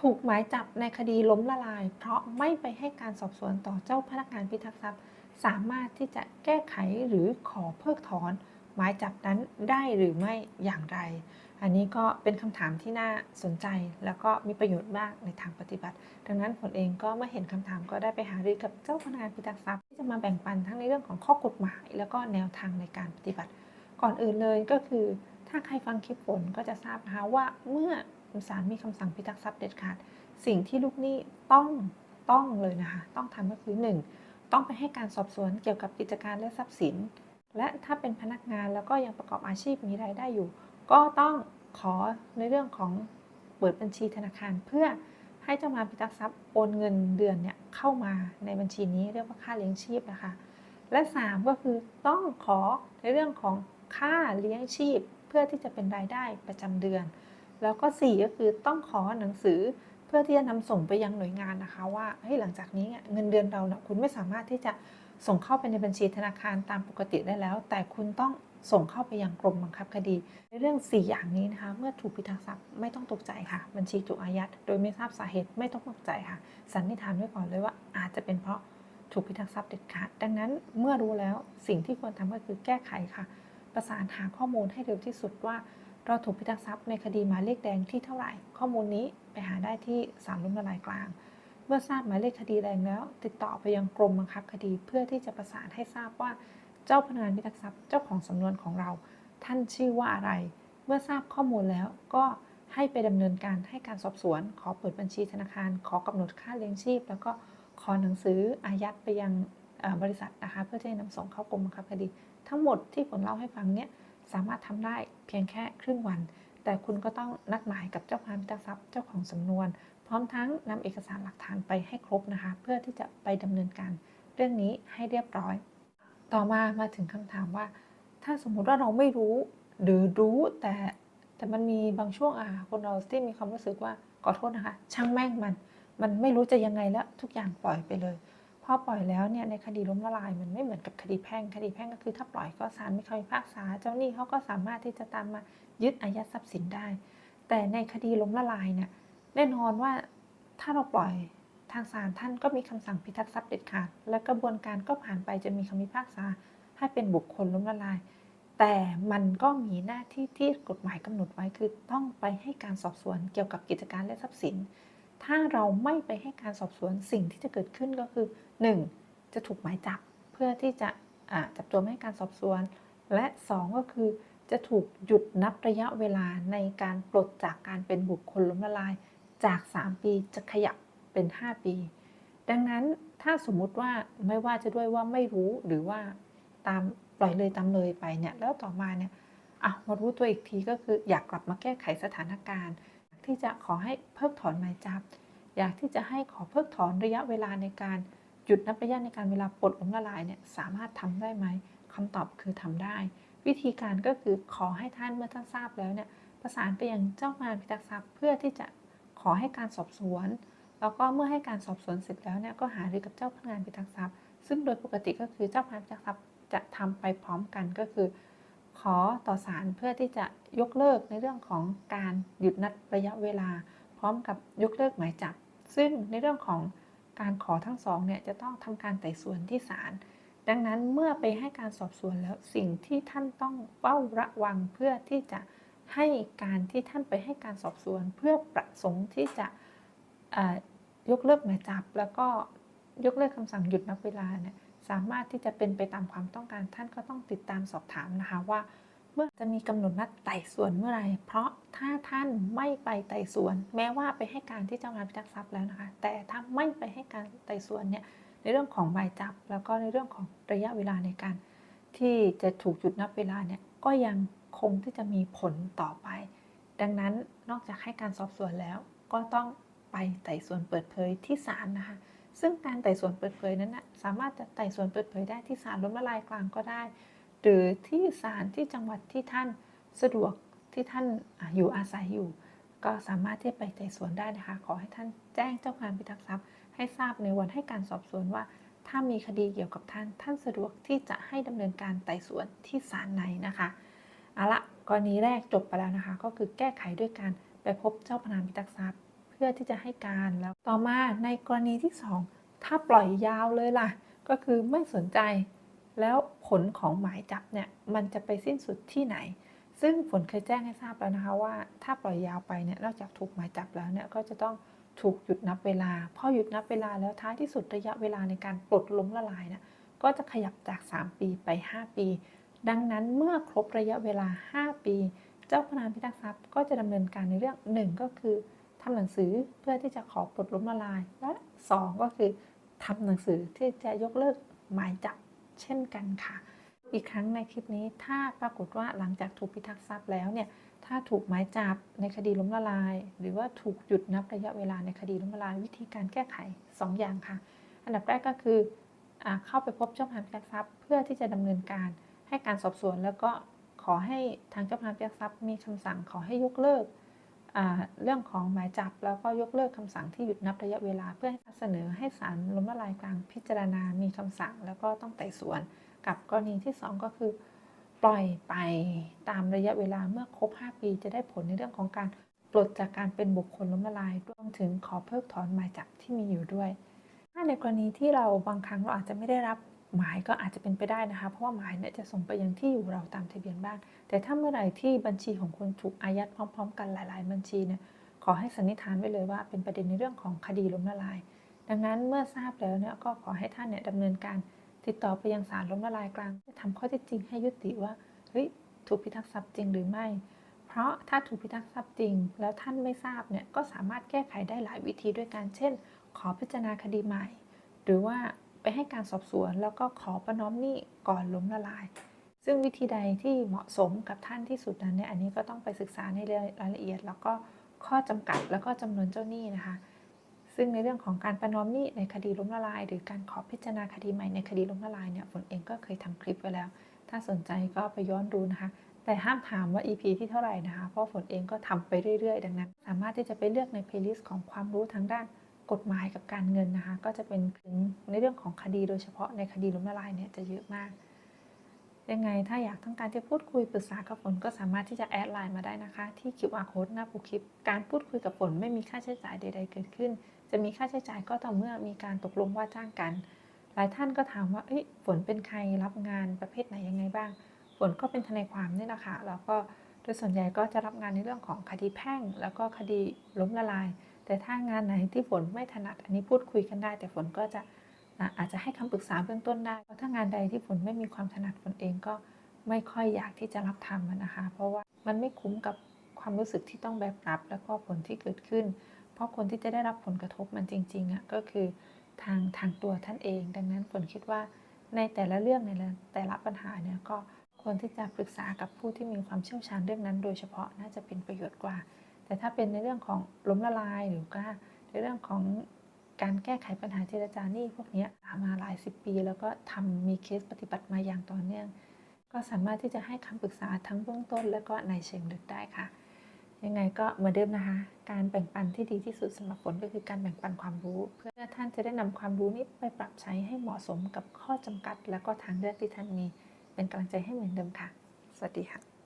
ถูกหมายจับในคดีล้มละลาย เพราะไม่ไปให้การสอบสวนต่อเจ้าพนักงานพิทักษ์ทรัพย์ สามารถที่จะแก้ไขหรือขอเพิกถอน หมายจับนั้นได้หรือไม่อย่างไร อันนี้ก็เป็นคำถามที่น่าสนใจแล้วก็มีประโยชน์มากในทางปฏิบัติ ดังนั้นผลเองก็เมื่อเห็นคำถามก็ได้ไปหารือกับเจ้าพนักงานพิทักษ์ทรัพย์ที่จะมาแบ่งปันทั้งในเรื่องของข้อกฎหมาย แล้วก็แนวทางในการปฏิบัติ ก่อนอื่นเลยก็คือ ถ้าใครฟังคลิปฝนก็จะทราบนะคะว่าเมื่อ ศาลมีคำสั่งพิทักษ์ทรัพย์เด็ดขาด สิ่งที่ลูกหนี้ต้องต้องเลยนะคะ ต้องทำก็คือ 1. ต้องไปให้การสอบสวนเกี่ยวกับกิจการและทรัพย์สิน และถ้าเป็นพนักงานแล้วก็ยังประกอบอาชีพมีรายได้อยู่ ก็ต้องขอในเรื่องของเปิดบัญชีธนาคาร เพื่อให้เจ้ามาพิทักษ์ทรัพย์โอนเงินเดือนเนี่ยเข้ามาในบัญชีนี้เรียกว่าค่าเลี้ยงชีพนะคะ และ 3 ก็คือต้องขอในเรื่องของค่าเลี้ยงชีพ เพื่อที่จะเป็นรายได้ประจำเดือน แล้วก็ 4 ก็คือต้องขอหนังสือเพื่อที่จะนำส่งไปยังหน่วยงานนะคะว่าเฮ้ยหลังจากนี้เงินเดือนเรานะคุณไม่สามารถที่จะส่งเข้าไปในบัญชีธนาคารตามปกติได้แล้ว แต่คุณต้องส่งเข้าไปยังกรมบังคับคดี ในเรื่อง 4 อย่างนี้นะคะ เมื่อถูกพิทักษ์ทรัพย์ไม่ต้องตกใจค่ะ บัญชีถูกอายัด โดยไม่ทราบสาเหตุไม่ต้องตกใจค่ะ สันนิษฐานไว้ก่อนเลยว่าอาจจะเป็นเพราะถูกพิทักษ์ทรัพย์เด็ดขาดดังนั้นเมื่อรู้แล้วสิ่งที่ควรทำก็คือแก้ไขค่ะ ประสานหาข้อมูลให้เร็วที่สุดว่า เราถูกพิทักษ์ทรัพย์ในคดีหมายเลขแดงที่เท่าไหร่ ข้อมูลนี้ไปหาได้ที่ศาลล้มละลายกลาง เมื่อทราบหมายเลขคดีแดงแล้ว ติดต่อไปยังกรมบังคับคดี เพื่อที่จะประสานให้ทราบว่าเจ้าพนักงานพิทักษ์ทรัพย์เจ้าของสำนวนของเรา ท่านชื่อว่าอะไร เมื่อทราบข้อมูลแล้วก็ให้ไปดำเนินการให้การสอบสวน ขอเปิดบัญชีธนาคาร ขอกำหนดค่าเลี้ยงชีพ แล้วก็ขอหนังสืออายัดไปยังบริษัทนะคะเพื่อที่จะนำส่งเข้ากรมบังคับคดี ทั้งหมดที่ผมเล่าให้ฟังเนี่ย สามารถทำได้เพียงแค่ครึ่งวัน แต่คุณก็ต้องนัดหมายกับเจ้าพนักงานพิทักษ์ทรัพย์เจ้าของสำนวน พร้อมทั้งนำเอกสารหลักฐานไปให้ครบนะคะ เพื่อที่จะไปดำเนินการเรื่องนี้ให้เรียบร้อย ต่อมามาถึงคำถามว่า ถ้าสมมุติว่าเราไม่รู้ หรือรู้แต่แต่มันมีบางช่วงอะคนเราที่มีความรู้สึกว่าขอโทษนะคะ ช่างแม่งมัน มันไม่รู้จะยังไงแล้วทุกอย่างปล่อยไปเลย อปล่อยแล้วเนี่ยในคดีล้มละลายมันไม่เหมือนกับคดีแพ่ง คดีแพ่งก็คือถ้าปล่อยก็ศาลมีคำพิพากษา เจ้าหนี้เขาก็สามารถที่จะตามมายึดอายัดทรัพย์สินได้ แต่ในคดีล้มละลายเนี่ยแน่นอนว่าถ้าเราปล่อยทางศาลท่านก็มีคำสั่งพิทักษ์ทรัพย์เด็ดขาด และกระบวนการก็ผ่านไปจะมีคำพิพากษาให้เป็นบุคคลล้มละลาย แต่มันก็มีหน้าที่ที่กฎหมายกำหนดไว้คือต้องไปให้การสอบสวนเกี่ยวกับกิจการและทรัพย์สิน ถ้าเราไม่ไปให้การสอบสวนสิ่งที่จะเกิดขึ้นก็คือ 1. จะถูกหมายจับเพื่อที่จะจับตัวไม่ให้การสอบสวน และ 2 ก็คือจะถูกหยุดนับระยะเวลาในการปลดจากการเป็นบุคคลล้มละลายจาก 3 ปีจะขยับเป็น 5 ปี ดังนั้นถ้าสมมุติว่าไม่ว่าจะด้วยว่าไม่รู้หรือว่าตามปล่อยเลยตามเลยไปเนี่ยแล้วต่อมาเนี่ยอะมารู้ตัวอีกทีก็คืออยากกลับมาแก้ไขสถานการณ์ ที่จะขอให้เพิกถอนหมายจับ อยากที่จะให้ขอเพิกถอนระยะเวลาในการหยุดนับระยะในการเวลาปลดล้มละลายเนี่ยสามารถทำได้ไหมคำตอบคือทำได้ วิธีการก็คือขอให้ท่านเมื่อท่านทราบแล้วเนี่ยประสานไปยังเจ้างานพิทักษ์ทรัพย์เพื่อที่จะขอให้การสอบสวน แล้วก็เมื่อให้การสอบสวนเสร็จแล้วเนี่ยก็หารือกับเจ้าพนักงานพิทักษ์ทรัพย์ ซึ่งโดยปกติก็คือเจ้าพนักงานพิทักษ์ทรัพย์จะทำไปพร้อมกันก็คือ ขอต่อศาลเพื่อที่จะยกเลิกในเรื่องของการหยุดนัดระยะเวลา พร้อมกับยกเลิกหมายจับ ซึ่งในเรื่องของการขอทั้งสองเนี่ยจะต้องทำการไต่สวนที่ศาลดังนั้นเมื่อไปให้การสอบสวนแล้วสิ่งที่ท่านต้องเฝ้าระวังเพื่อที่จะให้การที่ท่านไปให้การสอบสวน เพื่อประสงค์ที่จะยกเลิกหมายจับ แล้วก็ยกเลิกคำสั่งหยุดนับเวลาเนี่ย สามารถที่จะเป็นไปตามความต้องการท่านก็ต้องติดตามสอบถามนะคะว่า เมื่อจะมีกำหนดนัดไต่สวนเมื่อไรเพราะถ้าท่านไม่ไปไต่สวน แม้ว่าไปให้การที่เจ้าพนักงานพิทักษ์ทรัพย์แล้วนะคะ แต่ถ้าไม่ไปให้การไต่สวนเนี่ยในเรื่องของหมายจับ แล้วก็ในเรื่องของระยะเวลาในการ ที่จะถูกหยุดนับเวลาเนี่ยก็ยังคงที่จะมีผลต่อไป ดังนั้นนอกจากให้การสอบสวนแล้ว ก็ต้องไปไต่สวนเปิดเผยที่ศาลนะคะ ซึ่งการไต่สวนเปิดเผยนั้นนะสามารถจะไต่สวนเปิดเผยได้ที่ศาลล้มละลายกลางก็ได้ หรือที่ศาลที่จังหวัดที่ท่านสะดวกที่ท่านอยู่อาศัยอยู่ ก็สามารถที่จะไปไต่สวนได้นะคะ ขอให้ท่านแจ้งเจ้าพนักงานพิทักษ์ทรัพย์ ให้ทราบในวันให้การสอบสวนว่า ถ้ามีคดีเกี่ยวกับท่าน ท่านสะดวกที่จะให้ดำเนินการไต่สวนที่ศาลไหนนะคะเอาละกรณีแรกจบไปแล้วนะคะ ก็คือแก้ไขด้วยการไปพบเจ้าพนักงานพิทักษ์ทรัพย์ พื่อพื่อที่จะให้การแล้วต่อมาในกรณีที่ 2 ถ้าปล่อยยาวเลยล่ะ ก็คือไม่สนใจ แล้วผลของหมายจับเนี่ยมันจะไปสิ้นสุดที่ไหน ซึ่งฝนเคยแจ้งให้ทราบแล้วนะคะว่า ถ้าปล่อยยาวไปเนี่ยนอกจากถูกหมายจับแล้วเนี่ยก็จะต้องถูกหยุดนับเวลาพอหยุดนับเวลาแล้วท้ายที่สุดระยะเวลาในการปลดล้มละลายเนี่ยก็จะขยับจาก 3 ปีไป 5 ปี ดังนั้นเมื่อครบระยะเวลา 5 ปี เจ้าพนักงานพิทักษ์ทรัพย์ก็จะดำเนินการในเรื่องหนึ่งก็คือ ทำหนังสือเพื่อที่จะขอปลดล้มละลาย และสองก็คือทำหนังสือที่จะยกเลิกหมายจับเช่นกันค่ะ อีกครั้งในคลิปนี้ถ้าปรากฏว่าหลังจากถูกพิทักษ์ทรัพย์แล้วเนี่ยถ้าถูกหมายจับในคดีล้มละลาย หรือว่าถูกหยุดนับระยะเวลาในคดีล้มละลาย วิธีการแก้ไข 2 อย่างค่ะ อันดับแรกก็คืออเข้าไปพบเจ้าพนักงานทรัพย์ เพื่อที่จะดำเนินการให้การสอบสวน แล้วก็ขอให้ทางเจ้าพนักงานทรัพย์มีคำสั่งขอให้ยกเลิก เรื่องของหมายจับแล้วก็ยกเลิกคำสั่งที่หยุดนับระยะเวลา เพื่อให้เสนอให้ศาลล้มละลายกลางพิจารณา มีคำสั่งแล้วก็ต้องไต่สวน กับกรณีที่ 2 ก็คือ ปล่อยไปตามระยะเวลาเมื่อครบ 5 ปีจะได้ผลในเรื่องของการปลดจากการเป็นบุคคลล้มละลายรวมถึงขอเพิกถอนหมายจับที่มีอยู่ด้วย ถ้าในกรณีที่เราบางครั้งเราอาจจะไม่ได้รับ หมายก็อาจจะเป็นไปได้นะคะ เพราะว่าหมายเนี่ยจะส่งไปยังที่อยู่เราตามทะเบียนบ้าน แต่ถ้าเมื่อไหร่ที่บัญชีของคุณถูกอายัดพร้อม ๆ กันหลาย ๆ บัญชีเนี่ยขอให้สันนิษฐานไว้เลยว่าเป็นประเด็นในเรื่องของคดีล้มละลาย ดังนั้นเมื่อทราบแล้วเนี่ยก็ขอให้ท่านเนี่ยดำเนินการติดต่อไปยังศาลล้มละลายกลางเพื่อทำข้อเท็จจริงให้ยุติว่าเฮ้ยถูกพิทักษ์ทรัพย์จริงหรือไม่ เพราะถ้าถูกพิทักษ์ทรัพย์จริง แล้วท่านไม่ทราบเนี่ยก็สามารถแก้ไขได้หลายวิธีด้วยกันเช่น ขอพิจารณาคดีใหม่ หรือว่า ไปให้การสอบสวน แล้วก็ขอประนอมหนี้ก่อนล้มละลาย ซึ่งวิธีใดที่เหมาะสมกับท่านที่สุดนั้นเนี่ยอันนี้ก็ต้องไปศึกษาในรายละเอียด แล้วก็ข้อจำกัดแล้วก็จำนวนเจ้าหนี้นะคะ ซึ่งในเรื่องของการประนอมหนี้ในคดีล้มละลาย หรือการขอพิจารณาคดีใหม่ในคดีล้มละลายเนี่ยฝนเองก็เคยทำคลิปไว้แล้ว ถ้าสนใจก็ไปย้อนดูนะคะแต่ห้ามถามว่า EP ที่เท่าไหร่นะคะ เพราะฝนเองก็ทำไปเรื่อยๆ ดังนั้น สามารถที่จะไปเลือกใน playlist ของความรู้ทางด้าน กฎหมายกับการเงินนะคะ ก็จะเป็นถึงในเรื่องของคดีโดยเฉพาะในคดีล้มละลายเนี่ยจะเยอะมาก ยังไงถ้าอยากต้องการจะพูดคุยปรึกษากับฝนก็สามารถที่จะแอดไลน์มาได้นะคะ ที่ QR code หน้าปูคลิป การพูดคุยกับฝนไม่มีค่าใช้จ่ายใด ๆ เกิดขึ้น จะมีค่าใช้จ่ายก็ต่อเมื่อมีการตกลงว่าจ้างกัน หลายท่านก็ถามว่าเอ้ยฝนเป็นใครรับงานประเภทไหนยังไงบ้าง ฝนก็เป็นทนายความนี่แหละค่ะแล้วก็โดยส่วนใหญ่ก็จะรับงานในเรื่องของคดีแพ่ง แล้วก็คดีล้มละลาย แต่ถ้างานไหนที่ฝนไม่ถนัดอันนี้พูดคุยกันได้ แต่ฝนก็จะอาจจะให้คำปรึกษาเบื้องต้นได้ถ้างานใดที่ฝนไม่มีความถนัดฝนเองก็ไม่ค่อยอยากที่จะรับทำนะคะ เพราะว่ามันไม่คุ้มกับความรู้สึกที่ต้องแบกรับแล้วก็ผลที่เกิดขึ้น เพราะคนที่จะได้รับผลกระทบมันจริงๆอะก็คือทางทางตัวท่านเอง ดังนั้นฝนคิดว่าในแต่ละเรื่องในแต่ละปัญหาเนี่ยก็ควรที่จะปรึกษากับผู้ที่มีความเชี่ยวชาญเรื่องนั้น โดยเฉพาะน่าจะเป็นประโยชน์กว่า แต่ถ้าเป็นในเรื่องของล้มละลายหรือว่าในเรื่องของการแก้ไขปัญหาเจรจาหนี้พวกนี้มาหลายสิบปี แล้วก็ทำมีเคสปฏิบัติมาอย่างต่อเนื่อง ก็สามารถที่จะให้คำปรึกษาทั้งเบื้องต้น และก็ในเชิงลึกได้ค่ะ ยังไงก็เหมือนเดิมนะคะ การแบ่งปันที่ดีที่สุดสำหรับฝนก็คือการแบ่งปันความรู้ เพื่อท่านจะได้นำความรู้นี้ไปปรับใช้ให้เหมาะสมกับข้อจำกัด และก็ทางเลือกที่ท่านมี เป็นกำลังใจให้เหมือนเดิมค่ะ สวัสดีค่ะ